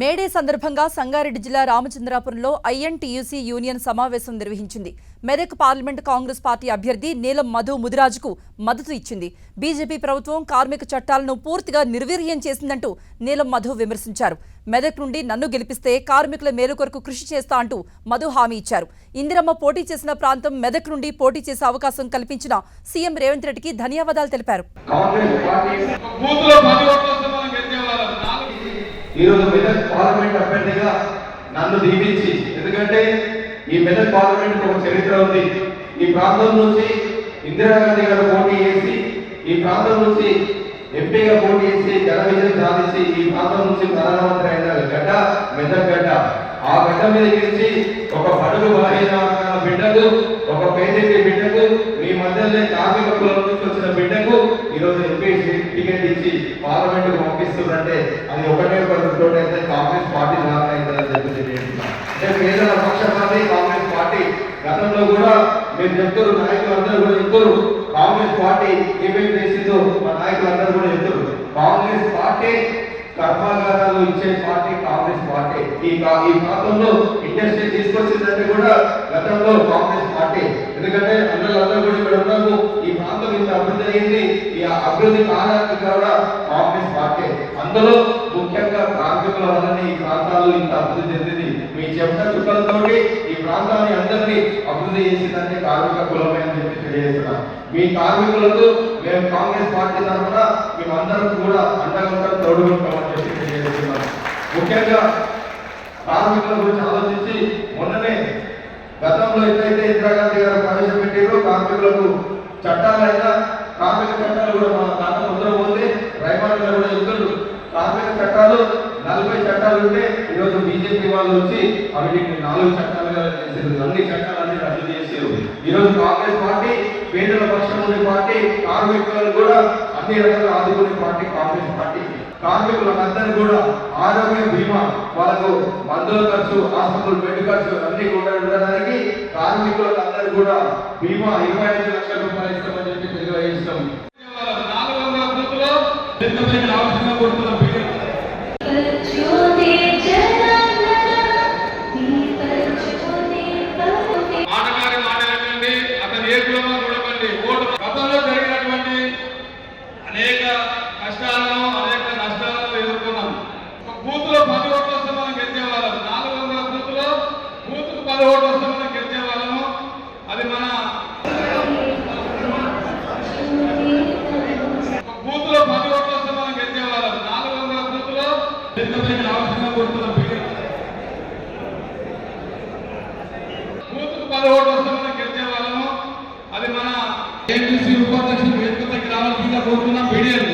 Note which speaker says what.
Speaker 1: May Day సందర్భంగా సంగారెడ్డి జిల్లా రామచంద్రాపురంలో INTUC union సమావేశం నిర్వహించింది. మెదక్ పార్లమెంట్ కాంగ్రెస్ పార్టీ అభ్యర్థి నీలం మధు ముదిరాజుకు మద్దతు ఇచ్చింది. బీజేపీ ప్రభుత్వం కార్మిక చట్టాలను పూర్తిగా నిర్వీర్యం చేసిందంటూ నీలం మధు విమర్శించారు. మెదక్ నుండి నన్ను గెలిపిస్తే కార్మికుల మేలు కొరకు కృషి చేస్తా అంటూ మధు హామీ ఇచ్చారు. ఇందిరమ్మ పోటీ చేసిన ప్రాంతం మెదక్ నుండి పోటీ చేసే అవకాశం కల్పించిన సీఎం రేవంత్ రెడ్డికి ధన్యవాదాలు తెలిపారు.
Speaker 2: ఈరోజు మెదక్ పార్లమెంట్ అభ్యర్థిగా నన్ను దీవించి ఎందుకంటే ఈ మెదక్ పార్లమెంట్ ఒక చరిత్ర ఉంది. ఈ ప్రాంతం నుంచి ఇందిరాగాంధీ గారు పోటీ చేసి ఈ ప్రాంతం నుంచి ఎంపీగా పోటీ చేసి ఘన విజయం సాధించి ఈ ప్రాంతం నుంచి ప్రధానమంత్రి అయిన గడ్డ మెదక్ గడ్డ. ఆ గడ్డ మీద గెలిచి ఒక బడుగు బలహీన బిడ్డకు ఒక పేదింటి బిడ్డకు మీ మధ్యలోనే కార్మిక కులం నుంచి వచ్చిన బిడ్డకు ఈరోజు ఎంపీ టికెట్ ఇచ్చి పార్లమెంట్ పంపిస్తుందంటే అది ఒకటే ఒకటి అయితే కాంగ్రెస్ పార్టీ ద్వారా అవుతుందని అంటే పేదల పక్షపాతి కాంగ్రెస్ పార్టీ గతంలో కూడా మీరు చెప్తారు నాయకులందరూ కూడా చెప్తారు కాంగ్రెస్ పార్టీ ఏమేమి చేసిందో మా నాయకులు అందరూ కూడా చెప్తారు కాంగ్రెస్ పార్టీ కర్మాగారాలు ఇచ్చే పార్టీ కాంగ్రెస్ పార్టీ. ఈ ఈ ప్రాంతంలో ఇండస్ట్రీ తీసుకొచ్చిందంటే కూడా గతంలో కాంగ్రెస్ పార్టీ. ఎందుకంటే అందరూ అందరూ కూడా ఇక్కడ ఉన్నాము ఈ ప్రాంతం ఇంత అభివృద్ధి అయింది. ఈ అభివృద్ధి కారణానికి కూడా కాంగ్రెస్ పార్టీ. అందులో ముఖ్యంగా కార్మికుల వల్లనే ఈ ప్రాంతాలు ఇంత అభివృద్ధి చెందింది. మీ చెమట చుక్కలతోటి ఈ ప్రాంతాన్ని అందరినీ అభివృద్ధి చేసిందంటే కార్మిక కులమే అని చెప్పి తెలియజేస్తున్నాం. మీ కార్మికులకు మేము కాంగ్రెస్ పార్టీ తరఫున మేమందరం కూడా అండగా ఉంటాం తోడుకుంటామని చెప్పి తెలియజేస్తున్నాం. ముఖ్యంగా కార్మికుల గురించి ఆలోచించి మొన్ననే గతంలో ఎట్లయితే ఇందిరాగాంధీ గారు ప్రవేశపెట్టారో కార్మికులకు చట్టాలైనా కార్మిక చట్టాలు కూడా మా తాత ముద్ర ఉంది రైమాన్ గారు కూడా చెప్తారు కార్మిక చట్టాలు నలభై చట్టాలు ఉంటే ఈరోజు బీజేపీ వాళ్ళు వచ్చి అవి నాలుగు చట్టాలుగా చేసారు అన్ని చట్టాలన్నీ రద్దు చేసారు ఈరోజు కాంగ్రెస్ పార్టీ పేదల పక్షం ఉండే పార్టీ కార్మికులను కూడా అన్ని రకాల ఆదుకునే పార్టీ కాంగ్రెస్ పార్టీ. కార్మికులందరూ కూడా ఆరోగ్య బీమా వాళ్ళకు మందుల ఖర్చు ఆసుపత్రులు బెడ్ ఖర్చు అన్ని కూడా ఉండడానికి కార్మికులందరూ కూడా బీమా ఇరవై ఐదు లక్షల రూపాయలు ఇస్తామని చెప్పి తెలియజేస్తాం.
Speaker 3: కోరుతున్నాం బీజేపీ బూత్కు పది ఓట్లు వస్తే మనం గెలిచే వాళ్ళము అది మన ఏపీసీ ఉపాధ్యక్షులు వేదికపైకి రావాల్సిందిగా కోరుతున్నాం బీడీఎల్